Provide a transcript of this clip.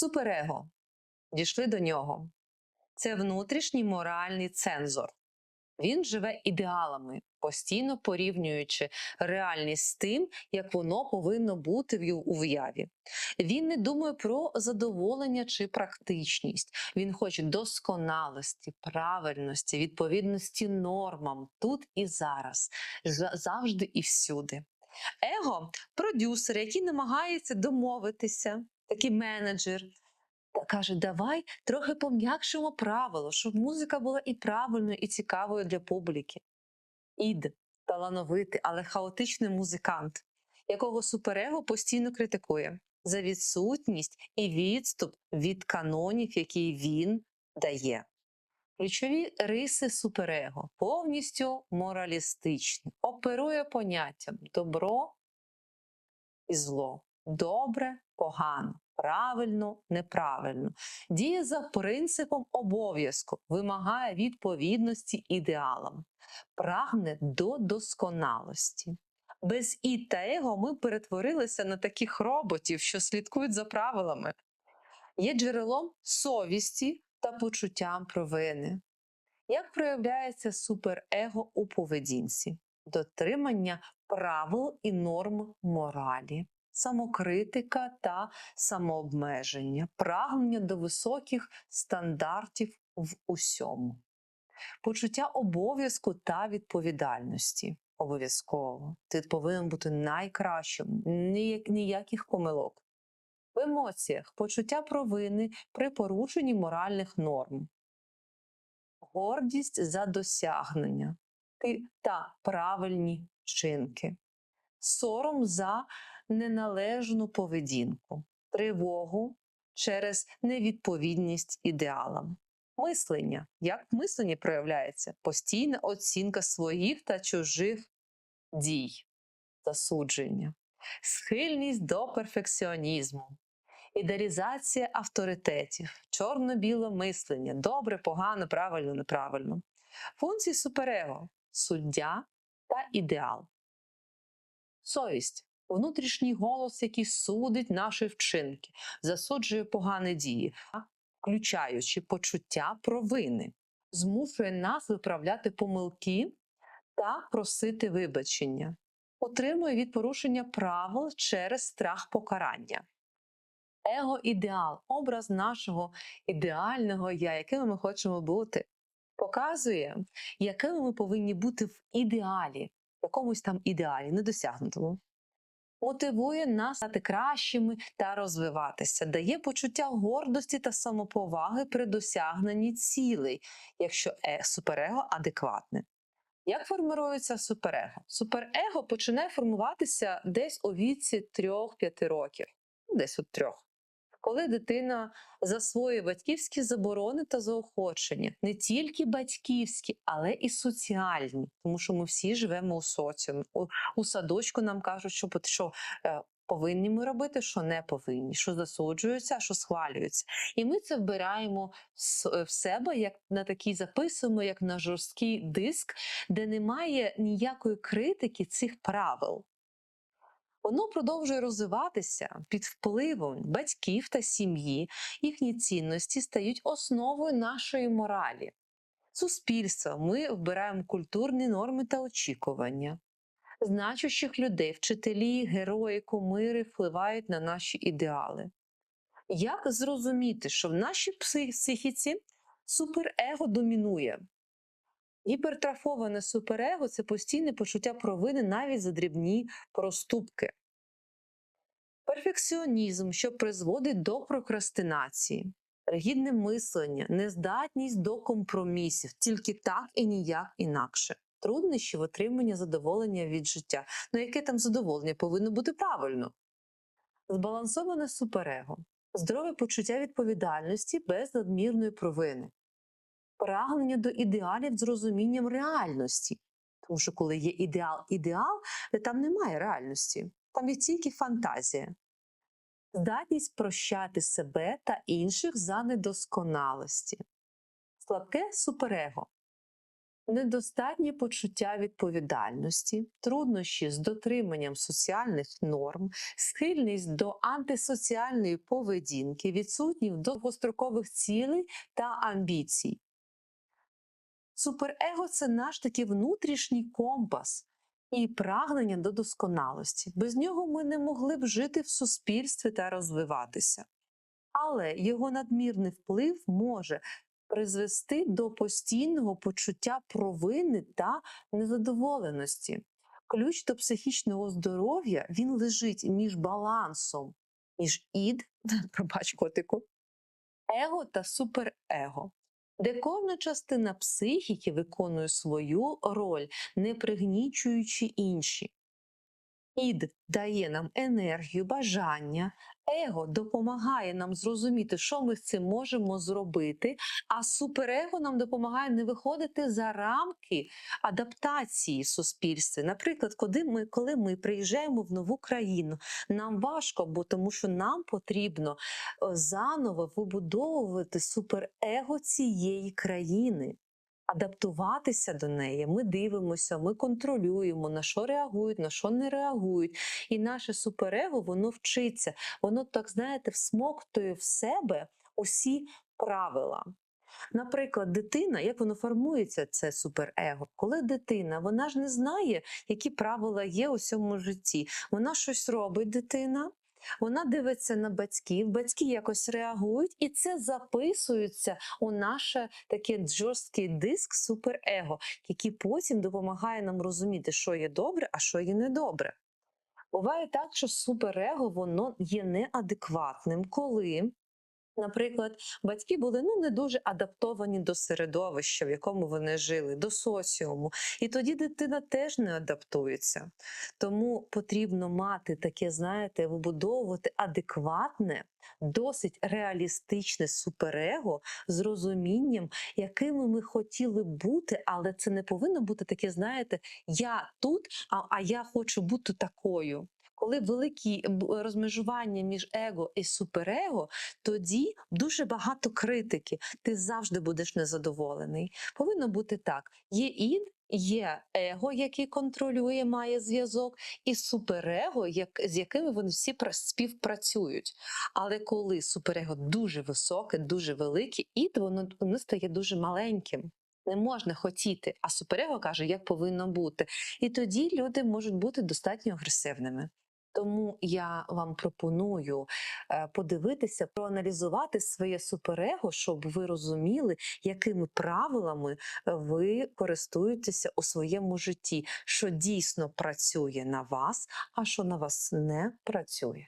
Суперего. Дійшли до нього. Це внутрішній моральний цензор. Він живе ідеалами, постійно порівнюючи реальність з тим, як воно повинно бути в ю- у вияві. Він не думає про задоволення чи практичність. Він хоче досконалості, правильності, відповідності нормам тут і зараз, завжди і всюди. Его продюсер, який намагається домовитися, такий менеджер. Каже, давай трохи пом'якшимо правило, щоб музика була і правильною, і цікавою для публіки. Ід талановитий, але хаотичний музикант, якого суперего постійно критикує за відсутність і відступ від канонів, які він дає. Ключові риси суперего повністю моралістичні, оперує поняттям добро і зло, добре, погано, правильно, неправильно. Діє за принципом обов'язку, вимагає відповідності ідеалам, прагне до досконалості. Без і та его ми перетворилися на таких роботів, що слідкують за правилами. Є джерелом совісті та почуттям провини. Як проявляється суперего у поведінці? Дотримання правил і норм моралі, самокритика та самообмеження, прагнення до високих стандартів в усьому, почуття обов'язку та відповідальності. Обов'язково. Ти повинен бути найкращим, ніяких помилок. В емоціях почуття провини при порушенні моральних норм, гордість за досягнення та правильні вчинки, сором за неналежну поведінку, тривогу через невідповідність ідеалам. Мислення. Як мислення проявляється? Постійна оцінка своїх та чужих дій, засудження, схильність до перфекціонізму, ідеалізація авторитетів, чорно-біле мислення, добре, погано, правильно, неправильно. Функції суперего суддя та ідеал. Совість внутрішній голос, який судить наші вчинки, засуджує погані дії, включаючи почуття провини, змушує нас виправляти помилки та просити вибачення, утримує від порушення правил через страх покарання. Его-ідеал, образ нашого ідеального я, якими ми хочемо бути, показує, якими ми повинні бути в ідеалі, в якомусь там ідеалі, недосягнутому. Мотивує нас стати кращими та розвиватися, дає почуття гордості та самоповаги при досягненні цілей, якщо е, суперего адекватне. Як формирується суперего? Суперего починає формуватися десь у віці 3-5 років, ну, десь от трьох. Коли дитина засвоює батьківські заборони та заохочення, не тільки батьківські, але і соціальні, тому що ми всі живемо у соціумі. У, у садочку нам кажуть, що, що е, повинні ми робити, що не повинні, що засуджується, що схвалюється. І ми це вбираємо с- в себе, як на такий записуємо, як на жорсткий диск, де немає ніякої критики цих правил. Воно продовжує розвиватися під впливом батьків та сім'ї. Їхні цінності стають основою нашої моралі. Суспільство ми вбираємо культурні норми та очікування. Значущих людей, вчителі, герої, кумири впливають на наші ідеали. Як зрозуміти, що в нашій психіці суперего домінує? Гіпертрафоване суперего це постійне почуття провини навіть за дрібні проступки. Перфекціонізм, що призводить до прокрастинації, ригідне мислення, нездатність до компромісів, тільки так і ніяк інакше. Труднощі в отриманні задоволення від життя. Ну яке там задоволення повинно бути правильно? Збалансоване суперего, здорове почуття відповідальності без надмірної провини, прагнення до ідеалів з розумінням реальності. Тому що коли є ідеал, ідеал, там немає реальності, там є тільки фантазія. Здатність прощати себе та інших за недосконалості. Слабке суперего. недостатнє почуття відповідальності, труднощі з дотриманням соціальних норм, схильність до антисоціальної поведінки, відсутність довгострокових цілей та амбіцій. Суперего це наш такий внутрішній компас і прагнення до досконалості. Без нього ми не могли б жити в суспільстві та розвиватися. Але його надмірний вплив може призвести до постійного почуття провини та незадоволеності. Ключ до психічного здоров'я він лежить між балансом, між ід, пробач котику, его та суперего, де кожна частина психіки виконує свою роль, не пригнічуючи інші. Ід дає нам енергію, бажання, его допомагає нам зрозуміти, що ми з цим можемо зробити, а суперего нам допомагає не виходити за рамки адаптації в суспільстві. Наприклад, коли ми, коли ми приїжджаємо в нову країну, нам важко, бо тому що нам потрібно е, заново вибудовувати суперего цієї країни. Адаптуватися до неї, ми дивимося, ми контролюємо, на що реагують, на що не реагують. І наше суперего воно вчиться, воно так знаєте, всмоктує в себе усі правила. Наприклад, дитина, як воно формується, це суперего? Коли дитина, вона ж не знає, які правила є у цьому житті. Вона щось робить, дитина. Вона дивиться на батьків, батьки якось реагують, і це записується у наш такий жорсткий диск суперего, який потім допомагає нам розуміти, що є добре, а що є недобре. Буває так, що суперего воно є неадекватним, коли. Наприклад, батьки були ну не дуже адаптовані до середовища, в якому вони жили, до соціуму, і тоді дитина теж не адаптується. Тому потрібно мати таке, знаєте, вибудовувати адекватне, досить реалістичне суперего з розумінням, якими ми хотіли бути, але це не повинно бути таке, знаєте, я тут, а, а я хочу бути такою. Коли великі розмежування між его і суперего, тоді дуже багато критики. Ти завжди будеш незадоволений. Повинно бути так: є ід, є его, який контролює, має зв'язок, і суперего, як, з якими вони всі співпрацюють. Але коли суперего дуже високе, дуже велике, ід воно, воно стає дуже маленьким. Не можна хотіти, а суперего каже, як повинно бути. І тоді люди можуть бути достатньо агресивними. Тому я вам пропоную е, подивитися, проаналізувати своє суперего, щоб ви розуміли, якими правилами е, ви користуєтеся у своєму житті, що дійсно працює на вас, а що на вас не працює.